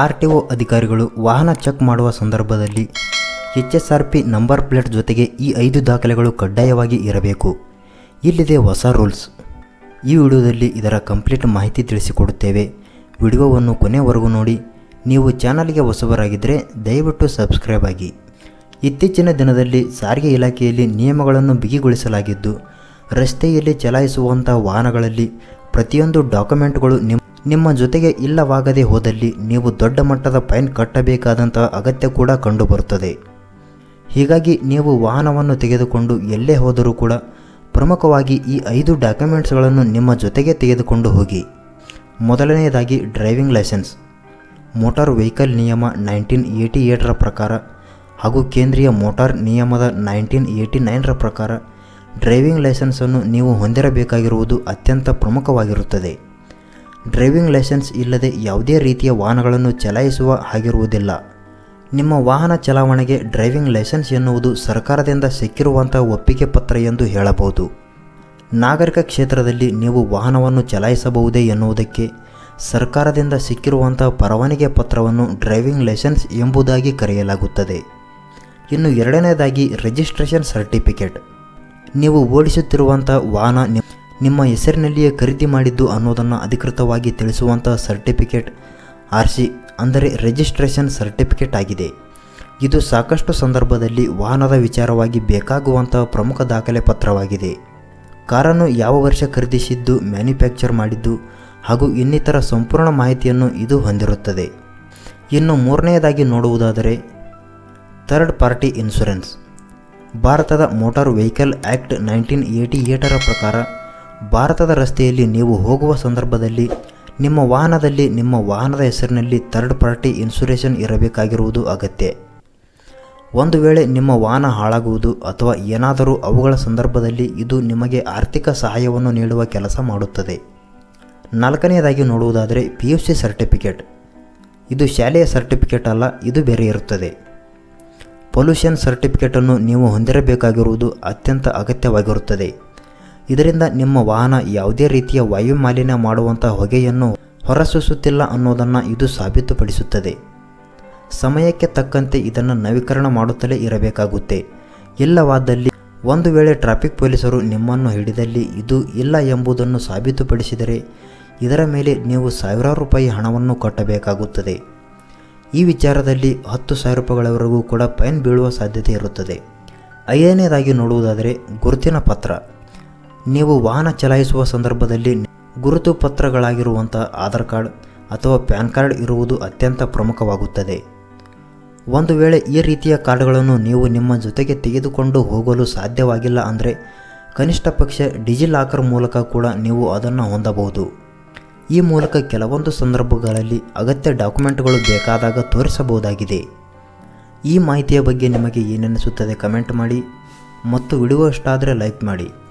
R T O ಅಧಿಕಾರಿಗಳು ವಾಹನ check ಮಾಡುವ ಸಂದರ್ಭದಲ್ಲಿ H S R P number plate ಜೊತೆಗೆ ಈ ಐದು ದಾಖಲೆಗಳು ಕಡ್ಡಾಯವಾಗಿ ಇರಬೇಕು. ಇಲ್ಲಿದೆ ಹೊಸ ರೂಲ್ಸ್. ಈ ವಿಡಿಯೋದಲ್ಲಿ ಇದರ ಕಂಪ್ಲೀಟ್ ಮಾಹಿತಿ ತಿಳಿಸಿಕೊಡುತ್ತೇವೆ. ವಿಡಿಯೋವನ್ನು ಕೊನೆವರೆಗೂ ನೋಡಿ. ನೀವು ಚಾನಲ್ಗೆ ಹೊಸಬರಾಗಿದ್ದರೆ ದಯವಿಟ್ಟು ಸಬ್ಸ್ಕ್ರೈಬ್ ಆಗಿ. ಇತ್ತೀಚಿನ ದಿನದಲ್ಲಿ ಸಾರಿಗೆ ಇಲಾಖೆಯಲ್ಲಿ ನಿಯಮಗಳನ್ನು ಬಿಗಿಗೊಳಿಸಲಾಗಿದ್ದು, ರಸ್ತೆಯಲ್ಲಿ ಚಲಾಯಿಸುವಂಥ ವಾಹನಗಳಲ್ಲಿ ಪ್ರತಿಯೊಂದು ಡಾಕ್ಯುಮೆಂಟ್ಗಳು ನಿಮ್ಮ ನಿಮ್ಮ ಜೊತೆಗೆ ಇಲ್ಲವಾಗದೆ ಹೋದಲ್ಲಿ ನೀವು ದೊಡ್ಡ ಮಟ್ಟದ ಫೈನ್ ಕಟ್ಟಬೇಕಾದಂತಹ ಅಗತ್ಯ ಕೂಡ ಕಂಡುಬರುತ್ತದೆ. ಹೀಗಾಗಿ ನೀವು ವಾಹನವನ್ನು ತೆಗೆದುಕೊಂಡು ಎಲ್ಲೇ ಹೋದರೂ ಕೂಡ ಪ್ರಮುಖವಾಗಿ ಈ ಐದು ಡಾಕ್ಯುಮೆಂಟ್ಸ್ಗಳನ್ನು ನಿಮ್ಮ ಜೊತೆಗೆ ತೆಗೆದುಕೊಂಡು ಹೋಗಿ. ಮೊದಲನೆಯದಾಗಿ ಡ್ರೈವಿಂಗ್ ಲೈಸೆನ್ಸ್, ಮೋಟಾರ್ ವೆಹಿಕಲ್ ನಿಯಮ ನೈನ್ಟೀನ್ ಏಯ್ಟಿ ಏಟ್ರ ಪ್ರಕಾರ ಹಾಗೂ ಕೇಂದ್ರೀಯ ಮೋಟಾರ್ ನಿಯಮದ ನೈನ್ಟೀನ್ ಏಯ್ಟಿ ನೈನರ ಪ್ರಕಾರ ಡ್ರೈವಿಂಗ್ ಲೈಸೆನ್ಸನ್ನು ನೀವು ಹೊಂದಿರಬೇಕಾಗಿರುವುದು ಅತ್ಯಂತ ಪ್ರಮುಖವಾಗಿರುತ್ತದೆ. ಡ್ರೈವಿಂಗ್ ಲೈಸೆನ್ಸ್ ಇಲ್ಲದೆ ಯಾವುದೇ ರೀತಿಯ ವಾಹನಗಳನ್ನು ಚಲಾಯಿಸುವ ಹಾಗಿರುವುದಿಲ್ಲ. ನಿಮ್ಮ ವಾಹನ ಚಲಾವಣೆಗೆ ಡ್ರೈವಿಂಗ್ ಲೈಸೆನ್ಸ್ ಎನ್ನುವುದು ಸರ್ಕಾರದಿಂದ ಸಿಕ್ಕಿರುವಂಥ ಒಪ್ಪಿಗೆ ಪತ್ರ ಎಂದು ಹೇಳಬಹುದು. ನಾಗರಿಕ ಕ್ಷೇತ್ರದಲ್ಲಿ ನೀವು ವಾಹನವನ್ನು ಚಲಾಯಿಸಬಹುದೇ ಎನ್ನುವುದಕ್ಕೆ ಸರ್ಕಾರದಿಂದ ಸಿಕ್ಕಿರುವಂಥ ಪರವಾನಿಗೆ ಪತ್ರವನ್ನು ಡ್ರೈವಿಂಗ್ ಲೈಸೆನ್ಸ್ ಎಂಬುದಾಗಿ ಕರೆಯಲಾಗುತ್ತದೆ. ಇನ್ನು ಎರಡನೇದಾಗಿ ರಿಜಿಸ್ಟ್ರೇಷನ್ ಸರ್ಟಿಫಿಕೇಟ್. ನೀವು ಓಡಿಸುತ್ತಿರುವಂಥ ವಾಹನ ನಿಮ್ಮ ಹೆಸರಿನಲ್ಲಿಯೇ ಖರೀದಿ ಮಾಡಿದ್ದು ಅನ್ನೋದನ್ನು ಅಧಿಕೃತವಾಗಿ ತಿಳಿಸುವಂಥ ಸರ್ಟಿಫಿಕೇಟ್. ಆರ್ ಸಿ ಅಂದರೆ ರಿಜಿಸ್ಟ್ರೇಷನ್ ಸರ್ಟಿಫಿಕೇಟ್ ಆಗಿದೆ. ಇದು ಸಾಕಷ್ಟು ಸಂದರ್ಭದಲ್ಲಿ ವಾಹನದ ವಿಚಾರವಾಗಿ ಬೇಕಾಗುವಂತಹ ಪ್ರಮುಖ ದಾಖಲೆ ಪತ್ರವಾಗಿದೆ. ಕಾರನ್ನು ಯಾವ ವರ್ಷ ಖರೀದಿಸಿದ್ದು, ಮ್ಯಾನುಫ್ಯಾಕ್ಚರ್ ಮಾಡಿದ್ದು, ಹಾಗೂ ಇನ್ನಿತರ ಸಂಪೂರ್ಣ ಮಾಹಿತಿಯನ್ನು ಇದು ಹೊಂದಿರುತ್ತದೆ. ಇನ್ನು ಮೂರನೆಯದಾಗಿ ನೋಡುವುದಾದರೆ, ಥರ್ಡ್ ಪಾರ್ಟಿ ಇನ್ಶೂರೆನ್ಸ್ ಭಾರತದ motor vehicle act nineteen eighty ಏಟರ ಪ್ರಕಾರ ಭಾರತದ ರಸ್ತೆಯಲ್ಲಿ ನೀವು ಹೋಗುವ ಸಂದರ್ಭದಲ್ಲಿ ನಿಮ್ಮ ವಾಹನದಲ್ಲಿ ನಿಮ್ಮ ವಾಹನದ ಹೆಸರಿನಲ್ಲಿ ಥರ್ಡ್ ಪಾರ್ಟಿ ಇನ್ಸುರೇಷನ್ ಇರಬೇಕಾಗಿರುವುದು ಅಗತ್ಯ. ಒಂದು ವೇಳೆ ನಿಮ್ಮ ವಾಹನ ಹಾಳಾಗುವುದು ಅಥವಾ ಏನಾದರೂ ಅವುಗಳ ಸಂದರ್ಭದಲ್ಲಿ ಇದು ನಿಮಗೆ ಆರ್ಥಿಕ ಸಹಾಯವನ್ನು ನೀಡುವ ಕೆಲಸ ಮಾಡುತ್ತದೆ. ನಾಲ್ಕನೆಯದಾಗಿ ನೋಡುವುದಾದರೆ ಪಿ ಯು ಸಿ ಸರ್ಟಿಫಿಕೇಟ್ ಇದು ಶಾಲೆಯ ಸರ್ಟಿಫಿಕೇಟ್ ಅಲ್ಲ, ಇದು ಬೇರೆ ಇರುತ್ತದೆ. ಪೊಲ್ಯೂಷನ್ ಸರ್ಟಿಫಿಕೇಟನ್ನು ನೀವು ಹೊಂದಿರಬೇಕಾಗಿರುವುದು ಅತ್ಯಂತ ಅಗತ್ಯವಾಗಿರುತ್ತದೆ. ಇದರಿಂದ ನಿಮ್ಮ ವಾಹನ ಯಾವುದೇ ರೀತಿಯ ವಾಯು ಮಾಲಿನ್ಯ ಮಾಡುವಂಥ ಹೊಗೆಯನ್ನು ಹೊರಸೂಸುತ್ತಿಲ್ಲ ಅನ್ನೋದನ್ನು ಇದು ಸಾಬೀತುಪಡಿಸುತ್ತದೆ. ಸಮಯಕ್ಕೆ ತಕ್ಕಂತೆ ಇದನ್ನು ನವೀಕರಣ ಮಾಡುತ್ತಲೇ ಇರಬೇಕಾಗುತ್ತೆ. ಇಲ್ಲವಾದಲ್ಲಿ ಒಂದು ವೇಳೆ ಟ್ರಾಫಿಕ್ ಪೊಲೀಸರು ನಿಮ್ಮನ್ನು ಹಿಡಿದಲ್ಲಿ ಇದು ಇಲ್ಲ ಎಂಬುದನ್ನು ಸಾಬೀತುಪಡಿಸಿದರೆ ಇದರ ಮೇಲೆ ನೀವು ಸಾವಿರಾರು ರೂಪಾಯಿ ಹಣವನ್ನು ಕಟ್ಟಬೇಕಾಗುತ್ತದೆ. ಈ ವಿಚಾರದಲ್ಲಿ ಹತ್ತು ಸಾವಿರ ರೂಪಾಯಿಗಳವರೆಗೂ ಕೂಡ ಫೈನ್ ಬೀಳುವ ಸಾಧ್ಯತೆ ಇರುತ್ತದೆ. ಐದನೇದಾಗಿ ನೋಡುವುದಾದರೆ ಗುರುತಿನ ಪತ್ರ. ನೀವು ವಾಹನ ಚಲಾಯಿಸುವ ಸಂದರ್ಭದಲ್ಲಿ ಗುರುತು ಪತ್ರಗಳಾಗಿರುವಂಥ ಆಧಾರ್ ಕಾರ್ಡ್ ಅಥವಾ ಪ್ಯಾನ್ ಕಾರ್ಡ್ ಇರುವುದು ಅತ್ಯಂತ ಪ್ರಮುಖವಾಗುತ್ತದೆ. ಒಂದು ವೇಳೆ ಈ ರೀತಿಯ ಕಾರ್ಡ್ಗಳನ್ನು ನೀವು ನಿಮ್ಮ ಜೊತೆಗೆ ತೆಗೆದುಕೊಂಡು ಹೋಗಲು ಸಾಧ್ಯವಾಗಿಲ್ಲ ಅಂದರೆ ಕನಿಷ್ಠ ಪಕ್ಷ ಡಿಜಿಲಾಕರ್ ಮೂಲಕ ಕೂಡ ನೀವು ಅದನ್ನು ಹೊಂದಬಹುದು. ಈ ಮೂಲಕ ಕೆಲವೊಂದು ಸಂದರ್ಭಗಳಲ್ಲಿ ಅಗತ್ಯ ಡಾಕ್ಯುಮೆಂಟ್ಗಳು ಬೇಕಾದಾಗ ತೋರಿಸಬಹುದಾಗಿದೆ. ಈ ಮಾಹಿತಿಯ ಬಗ್ಗೆ ನಿಮಗೆ ಏನೆನಿಸುತ್ತದೆ ಕಮೆಂಟ್ ಮಾಡಿ ಮತ್ತು ವಿಡಿಯೋ ಇಷ್ಟ ಆದರೆ ಲೈಕ್ ಮಾಡಿ.